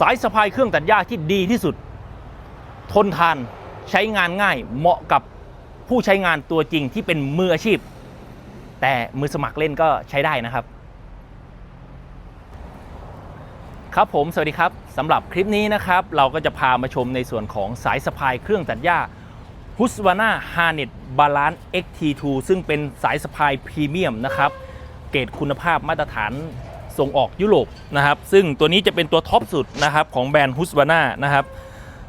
สายสะพายเครื่องตัดหญ้าที่ดีที่สุด ทนทานใช้งานง่ายเหมาะกับผู้ใช้งานตัวจริงที่เป็นมืออาชีพ แต่มือสมัครเล่นก็ใช้ได้นะครับ ครับผมสวัสดีครับสำหรับคลิปนี้นะครับ เราก็จะพามาชมในส่วนของสายสะพายเครื่องตัดหญ้า h u s w a n a Haneb Balance XT2 ซึ่งเป็นสายสะพายพรีเมียมนะครับ เกรดคุณภาพมาตรฐาน ส่งออกยุโรปนะครับ ซึ่งตัวนี้จะเป็นตัวท็อปสุดนะครับของแบรนด์ h u s w a n a นะครับ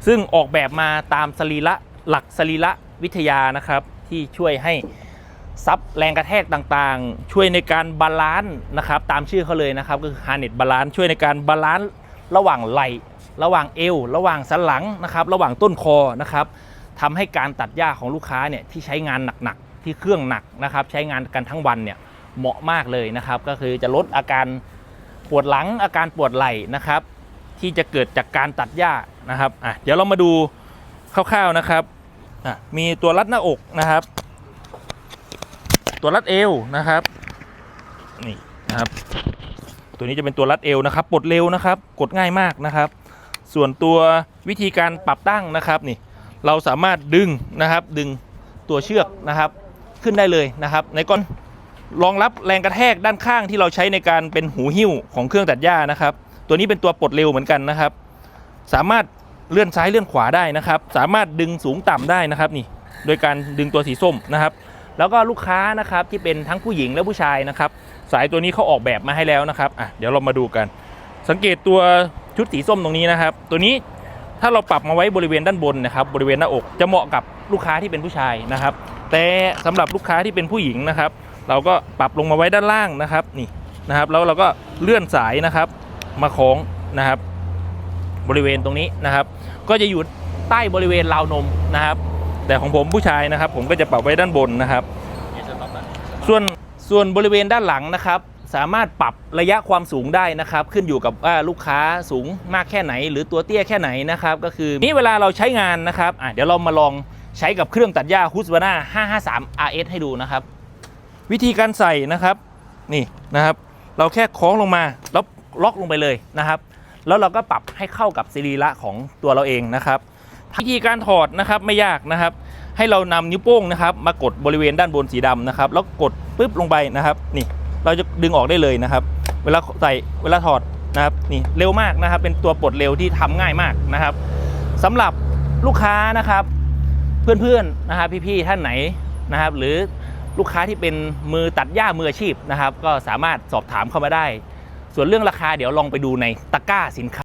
ซึ่งออกแบบมาตามสรีระหลักสรีระวิทยานะครับ ที่ช่วยให้ซับแรงกระแทกต่างๆ ช่วยในการบาลานซ์นะครับ ตามชื่อเขาเลยนะครับ ก็คือ Harness Balance ช่วยในการบาลานซ์ระหว่างไหล่ระหว่างเอว ระหว่างสันหลังนะครับ ระหว่างต้นคอนะครับทำให้การตัดหญ้าของลูกค้าเนี่ยที่ใช้งานหนักๆ ที่เครื่องหนักนะครับ ใช้งานกันทั้งวันเนี่ยเหมาะมากเลยนะครับ ก็คือจะลดอาการ ปวดหลังอาการปวดไหล่นะครับ ที่จะเกิดจากการตัดหญ้านะครับอะเดี๋ยวเรามาดูคร่าวๆนะครับอะมีตัวรัดหน้าอกนะครับ ตัวรัดเอวนะครับนี่นะครับ ตัวนี้จะเป็นตัวรัดเอวนะครับปลดเร็วนะครับ กดง่ายมากนะครับ ส่วนตัววิธีการปรับตั้งนะครับนี่เราสามารถดึงนะครับดึงตัวเชือกนะครับขึ้นได้เลยนะครับ ในก้อน รองรับแรงกระแทกด้านข้างที่เราใช้ในการเป็นหูหิ้วของเครื่องตัดหญ้านะครับ ตัวนี้เป็นตัวปลดเร็วเหมือนกันนะครับ สามารถเลื่อนซ้ายเลื่อนขวาได้นะครับ สามารถดึงสูงต่ำได้นะครับนี่ โดยการดึงตัวสีส้มนะครับ แล้วก็ลูกค้านะครับที่เป็นทั้งผู้หญิงและผู้ชายนะครับ สายตัวนี้เขาออกแบบมาให้แล้วนะครับอะเดี๋ยวเรามาดูกัน สังเกตตัวชุดสีส้มตรงนี้นะครับ ตัวนี้ถ้าเราปรับมาไว้บริเวณด้านบนนะครับ บริเวณหน้าอกจะเหมาะกับลูกค้าที่เป็นผู้ชายนะครับ แต่สำหรับลูกค้าที่เป็นผู้หญิงนะครับ เราก็ปรับลงมาไว้ด้านล่างนะครับนี่นะครับ แล้วเราก็เลื่อนสายนะครับ มาคล้องนะครับ บริเวณตรงนี้นะครับ ก็จะอยู่ใต้บริเวณราวนมนะครับ แต่ของผมผู้ชายนะครับ ผมก็จะปรับไว้ด้านบนนะครับ ส่วนส่วนบริเวณด้านหลังนะครับ สามารถปรับระยะความสูงได้นะครับ ขึ้นอยู่กับว่าลูกค้าสูงมากแค่ไหน หรือตัวเตี้ยแค่ไหนนะครับ ก็คือนี่เวลาเราใช้งานนะครับเดี๋ยวเรามาลองใช้กับเครื่องตัดหญ้า Husqvarna 553 RS ให้ดูนะครับ วิธีการใส่นะครับนี่นะครับ เราแค่คล้องลงมาแล้วล็อกลงไปเลยนะครับ แล้วเราก็ปรับให้เข้ากับสรีระของตัวเราเองนะครับวิธีการถอดนะครับไม่ยากนะครับ ให้เรานำนิ้วโป้งนะครับ มากดบริเวณด้านบนสีดำนะครับ แล้วกดปุ๊บลงไปนะครับ นี่เราจะดึงออกได้เลยนะครับ เวลาใส่เวลาถอดนะครับนี่เร็วมากนะครับ เป็นตัวปลดเร็วที่ทำง่ายมากนะครับสำหรับลูกค้านะครับ เพื่อนๆนะครับพี่ๆท่านไหนนะครับ หรือ ลูกค้าที่เป็นมือตัดหญ้ามืออาชีพนะครับ ก็สามารถสอบถามเข้ามาได้ ส่วนเรื่องราคาเดี๋ยวลองไปดูในตะกร้าสินค้า